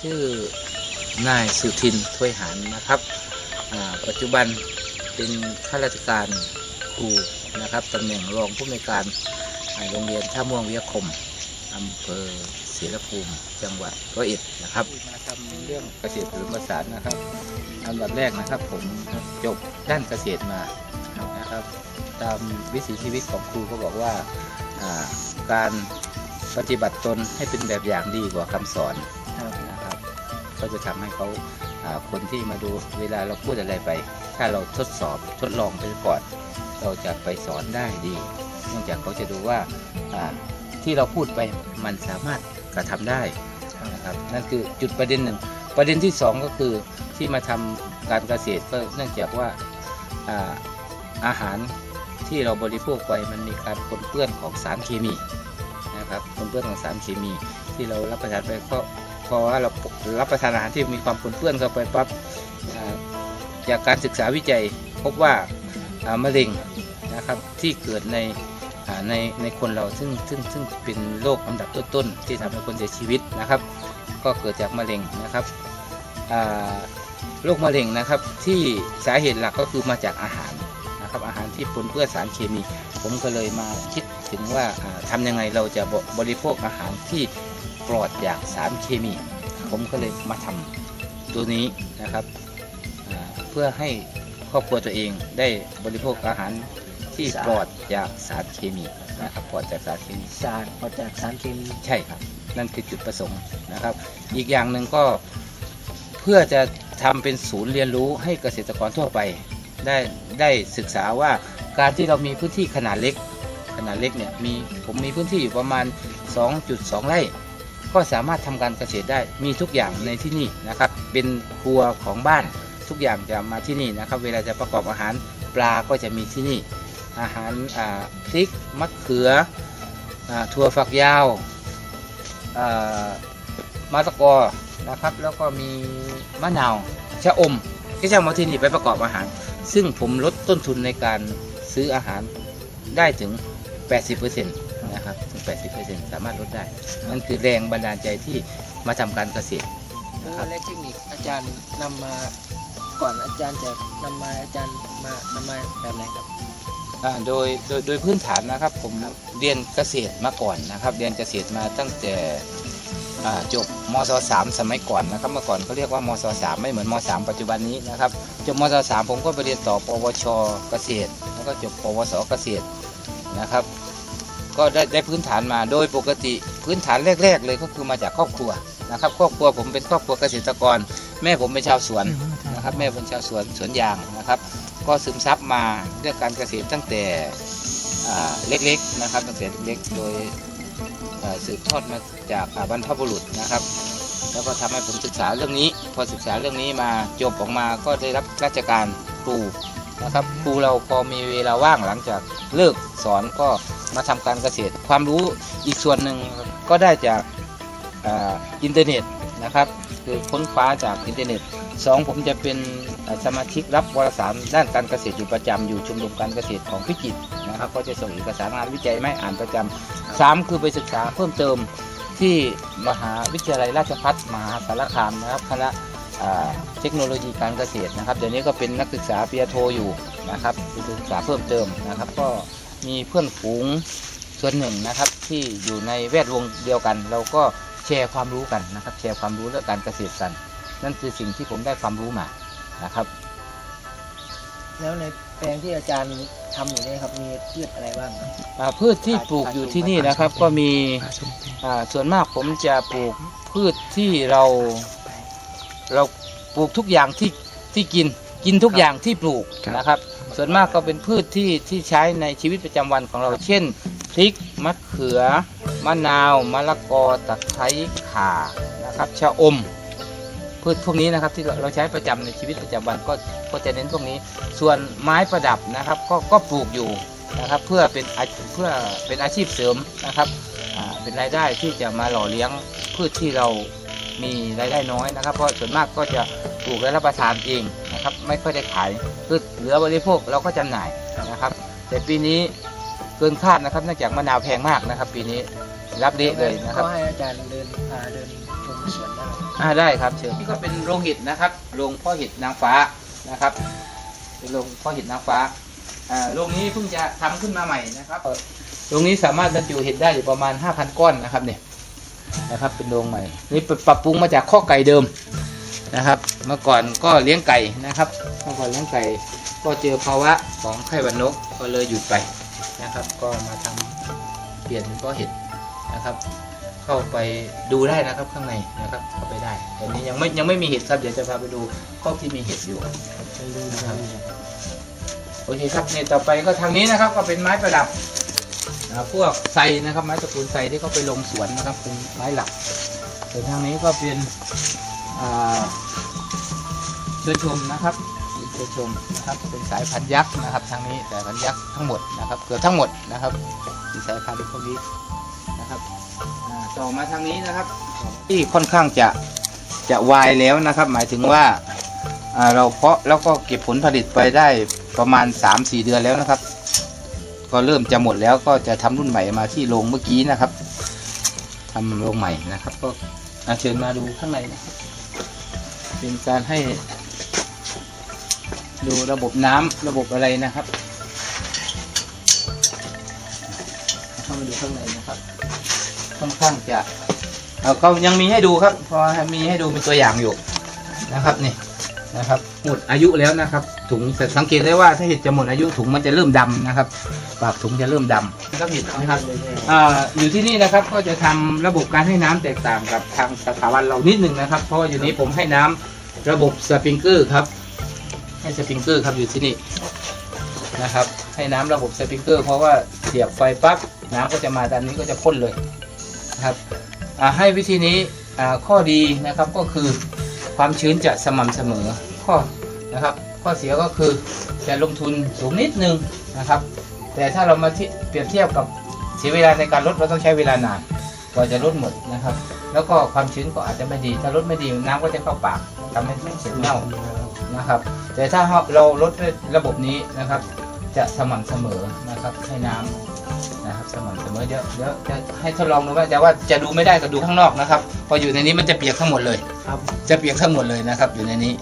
ชื่อนายสุทินถ้วยหารนะครับ ปัจจุบันเป็นข้าราชการครูนะครับตำแหน่งรองผู้อำนวยการโรงเรียนท่าม่วงวิทยาคมอำเภอศรีละภูมิจังหวัดร้อยเอ็ดนะครับมาทำเรื่องเกษตรผสมผสานนะครับอันดับแรกนะครับผมจบด้านเกษตรมานะครับ ตามวิถีชีวิตของครูก็บอกว่าการปฏิบัติตนให้เป็นแบบอย่างดีกว่าคำสอน ก็จะทำให้เขาคนที่มาดูเวลาเราพูดอะไรไป ถ้าเราทดสอบทดลองไปก่อน เราจะไปสอนได้ดีเนื่องจากเขาจะดูว่าที่เราพูดไปมันสามารถกระทำได้นะครับนั่นคือจุดประเด็นหนึ่ง ประเด็นที่สองก็คือที่มาทำการเกษตรก็เนื่องจากว่าอาอาหารที่เราบริโภคไปมันมีการปนเปื้อนของสารเคมีนะครับปนเปื้อนของสารเคมี ที่เรารับประทานไปก็ พราะว่าเรารับประทานอาหารที่มีความปนเปื้อนเข้าไปปั๊บจากการศึกษาวิจัยพบว่ามะเร็งนะครับที่เกิดในในในคนเราซึ่งซึ่งซึ่งเป็นโรคอันดับต้นๆที่ทำให้คนเสียชีวิตนะครับ ก็เกิดจากมะเร็งนะครับโรคมะเร็งนะครับที่สาเหตุหลักก็คือมาจากอาหารนะครับอาหารที่ปนเปื้อนสารเคมี ผมก็เลยมาคิดถึงว่าอ่าทำยังไงเราจะบบริโภคอาหารที่ ปลอดจากสารเคมี ผมก็เลยมาทำตัวนี้นะครับอ่าเพื่อให้ครอบครัวตัวเองได้บริโภคอาหารที่ปลอดจากสารเคมีนะครับปลอดจากสารเคมีสารปลอดจากสารเคมีใช่ครับ นั่นคือจุดประสงค์นะครับ อีกอย่างหนึ่งก็เพื่อจะทำเป็นศูนย์เรียนรู้ให้เกษตรกรทั่วไป ได้ได้ศึกษาว่าการที่เรามีพื้นที่ขนาดเล็ก ขนาดเล็กเนี่ยมีผมมีพื้นที่อยู่ประมาณ 2.2 ไร่ ก็สามารถทำการเกษตรได้มีทุกอย่างในที่นี่นะครับ เป็นครัวของบ้านทุกอย่างจะมาที่นี่นะครับ เวลาจะประกอบอาหารปลาก็จะมีที่นี่ อาหารอ่าพริกมะเขืออถั่วฝักยาวามะตะกอนะครับ แล้วก็มีมะนาวชะอมที่จะมาที่นี่ไปประกอบอาหาร ซึ่งผมลดต้นทุนในการซื้ออาหารได้ถึง 80%นะครับ 80%สามารถลดได้ นั่นคือแรงบันดาลใจที่มาทำการเกษตรแล้วและเทคนิคอาจารย์นำมาก่อนอาจารย์จะนำมาอาจารย์มานำมาแบบไหนครับ อ่าโดยโดยโดยพื้นฐานนะครับผมเรียนเกษตรมาก่อนนะครับ เรียนเกษตรมาตั้งแต่อ่าจบมศสามสมัยก่อนนะครับเมื่อก่อนเขาเรียกว่ามศสามไม่เหมือนมสามปัจจุบันนี้นะครับจบมศสามผมก็ไปเรียนต่อปวชเกษตร แล้วก็จบปวสเกษตรนะครับ ก็ได้ได้พื้นฐานมาโดยปกติพื้นฐานแรก ๆ เลยก็คือมาจากครอบครัวนะครับครอบครัวผมเป็นครอบครัวเกษตรกร แม่ผมเป็นชาวสวนนะครับ แม่เป็นชาวสวนสวนยางนะครับ ก็ซึมซับมาเรื่องการเกษตรตั้งแต่เล็กๆนะครับตั้งแต่เล็กๆโดยสืบทอดมาจากบรรพบุรุษนะครับ แล้วก็ทำให้ผมศึกษาเรื่องนี้ พอศึกษาเรื่องนี้มาจบออกมาก็ได้รับราชการครูนะครับครูเราพอมีเวลาว่างหลังจากเลิกสอนก็ มาทำการเกษตร ความรู้อีกส่วนหนึ่งก็ได้จากอินเทอร์เน็ตนะครับคือค้นคว้าจากอินเทอร์เน็ตสองผมจะเป็นสมาชิกรับวารสารด้านการเกษตรอยู่ประจำอยู่ชมรมการเกษตรของพิจิตรนะครับ ก็จะส่งเอกสารงานวิจัยไมาให้อ่านประจำสามคือไปศึกษาเพิ่มเติมที่มหาวิทยาลัยราชภัฏมหาสารคามนะครับคณะเทคโนโลยีการเกษตรนะครับเดี๋ยวนี้ก็เป็นนักศึกษาปริญญาโทอยู่นะครับไปศึกษาเพิ่มเติมนะครับ ก็ มีเพื่อนฝูงส่วนหนึ่งนะครับ ที่อยู่ในแวดวงเดียวกัน เราก็แชร์ความรู้กันนะครับ แชร์ความรู้เรื่องการเกษตรกัน นั่นคือสิ่งที่ผมได้ความรู้มานะครับ แล้วในแปลงที่อาจารย์ทำอยู่เนี่ยครับมีพืชอะไรบ้างครับ อ่าพืชที่ปลูกอยู่ที่นี่นะครับก็มีอ่าส่วนมากผมจะปลูกพืชที่เราเราปลูกทุกอย่างที่ที่กินกินทุกอย่างที่ปลูกนะครับ ส่วนมากก็เป็นพืชที่ที่ใช้ในชีวิตประจำวันของเรา เช่น พริก มะเขือ มะนาว มะละกอ ตะไคร้ ข่า นะครับ ชะอม พืชพวกนี้นะครับที่เราใช้ประจำในชีวิตประจำวันก็ก็จะเน้นพวกนี้ ส่วนไม้ประดับนะครับ ก็ก็ปลูกอยู่นะครับ เพื่อเป็นเพื่อเป็นอาชีพเสริมนะครับเป็นรายได้ที่จะมาหล่อเลี้ยงพืชที่เรามีรายได้น้อยนะครับ เพราะส่วนมากก็จะ ปลูกและรับประทานเองนะครับ ไม่ค่อยได้ขายพืชเหลือบริโภคเราก็จำหน่ายนะครับ แต่ปีนี้เกินคาดนะครับเนื่องจากมะนาวแพงมากนะครับ ปีนี้รับเละเลยนะครับก็ให้อาจารย์เดินพาเดินชมสวนได้ไหมอ่าได้ครับเชิญนี่ก็เป็นโรงเห็ดนะครับโรงเพ่อเห็ดนางฟ้านะครับเป็นโรงเพ่อเห็ดนางฟ้าอ่าโรงนี้เพิ่งจะทำขึ้นมาใหม่นะครับเอ่อโรงนี้สามารถบรรจุเห็ดได้อยู่ประมาณ 5,000 ก้อนนะครับเนี่ยนะครับเป็นโรงใหม่นี่ปรับปรุงมาจากข้อไก่เดิม นะครับ เมื่อก่อนก็เลี้ยงไก่นะครับ เมื่อก่อนเลี้ยงไก่ก็เจอภาวะของไข้หวัดนกก็เลยหยุดไปนะครับ ก็มาทำเปลี่ยนเป็นเพ่อเห็ดนะครับ เข้าไปดูได้นะครับข้างในนะครับเข้าไปได้ตอนนี้ยังไม่ยังไม่มีเห็ดครับเดี๋ยวจะพาไปดูข้อที่มีเห็ดอยู่นะครับโอเคครับเนี่ยต่อไปก็ทางนี้นะครับ ก็เป็นไม้ประดับอ่าพวกไทรนะครับไม้ตระกูลไทรที่เขาไปลงสวนนะครับเป็นไม้หลักส่วนทางนี้ก็เป็น เชือชมนะครับเชือชมนะครับเป็นสายพันธุ์ยักษ์นะครับทางนี้สายพันธุ์ยักษ์ทั้งหมดนะครับเกือบทั้งหมดนะครับเป็นสายพันธุ์พวกนี้นะครับต่อมาทางนี้นะครับ ที่ค่อนข้างจะจะวายแล้วนะครับ หมายถึงว่าเราเพาะแล้วก็เก็บผลผลิตไปได้ประมาณ 3-4 เดือนแล้วนะครับ ก็เริ่มจะหมดแล้วก็จะทำรุ่นใหม่มาที่โรงเมื่อกี้นะครับทำโรงใหม่นะครับ ก็เชิญมาดูข้างในนะครับ เป็นการให้ ดูระบบน้ำระบบอะไรนะครับ เข้ามาดูข้างในนะครับ ค่อนข้างจะเอาก็ยังมีให้ดูครับ พอมีให้ดูเป็นตัวอย่างอยู่นะครับนี่นะครับหมดอายุแล้วนะครับ ถุงแต่สังเกตได้ว่าถ้าเห็ดจะหมดอายุถุงมันจะเริ่มดำนะครับ ปากถุงจะเริ่มดำก็เห็ดนะครับอ่าอยู่ที่นี่นะครับก็จะทำระบบการให้น้ำแตกต่างกับทางสถาบันเรานิดหนึ่งนะครับ เพราะว่าอยู่นี้ผมให้น้ำระบบสปริงเกอร์ครับให้สปริงเกอร์ครับอยู่ที่นี่นะครับ ให้น้ำระบบสปริงเกอร์เพราะว่าเสียบไฟปั๊บน้ำก็จะมาตามนี้ก็จะพ่นเลยนะครับอ่าให้วิธีนี้อ่าข้อดีนะครับก็คือความชื้นจะสม่ำเสมอข้อนะครับ ข้อเสียก็คือจะลงทุนสูงนิดนึงนะครับ แต่ถ้าเรามาที่เปรียบเทียบกับเสียเวลาในการลดเราต้องใช้เวลานานกว่าจะลดหมดนะครับ แล้วก็ความชื้นก็อาจจะไม่ดี ถ้าลดไม่ดีน้ำก็จะเข้าปากทำให้เสียเน่านะครับ แต่ถ้าเราลดด้วยระบบนี้นะครับ จะสม่ำเสมอนะครับให้น้ำนะครับสม่ำเสมอเดี๋ยวเดี๋ยวจะให้ทดลองดูว่าแต่ว่าจะดูไม่ได้ก็ดูข้างนอกนะครับ พออยู่ในนี้มันจะเปียกทั้งหมดเลยครับจะเปียกทั้งหมดเลยนะครับ อยู่ในนี้